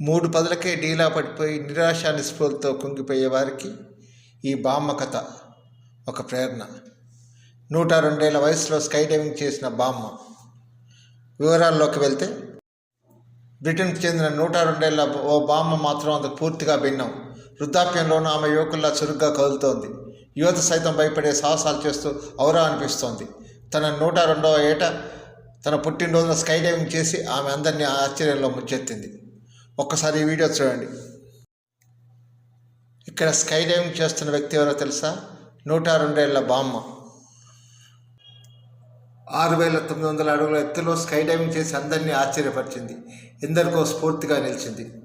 మూడు పదులకే డీలా పడిపోయి నిరాశ నిస్పృహలతో కుంగిపోయే వారికి ఈ బామ్మ కథ ఒక ప్రేరణ. నూట రెండేళ్ళ వయసులో స్కై డైవింగ్ చేసిన బామ్మ. వివరాల్లోకి వెళ్తే బ్రిటన్కి చెందిన నూట రెండేళ్ళ ఓ బామ్మ మాత్రం అందుకు పూర్తిగా భిన్నం. వృద్ధాప్యంలోనూ ఆమె యువకుల్లా చురుగ్గా కదులుతోంది. యువత సైతం భయపడే సాహసాలు చేస్తూ ఔరా అనిపిస్తోంది. తన నూట రెండవ ఏట తన పుట్టినరోజున స్కై డైవింగ్ చేసి ఆమె అందరినీ ఆశ్చర్యంలో ముంచెత్తింది ఒక్కసారి ఈ వీడియో చూడండి. ఇక్కడ స్కై డైవింగ్ చేస్తున్న వ్యక్తి ఎవరో తెలుసా? నూట రెండేళ్ళ బామ్మ. ఆరు వేల తొమ్మిది వందల అడుగుల ఎత్తులో స్కై డైవింగ్ చేసి అందరినీ ఆశ్చర్యపరిచింది. ఎందరికో స్ఫూర్తిగా నిలిచింది.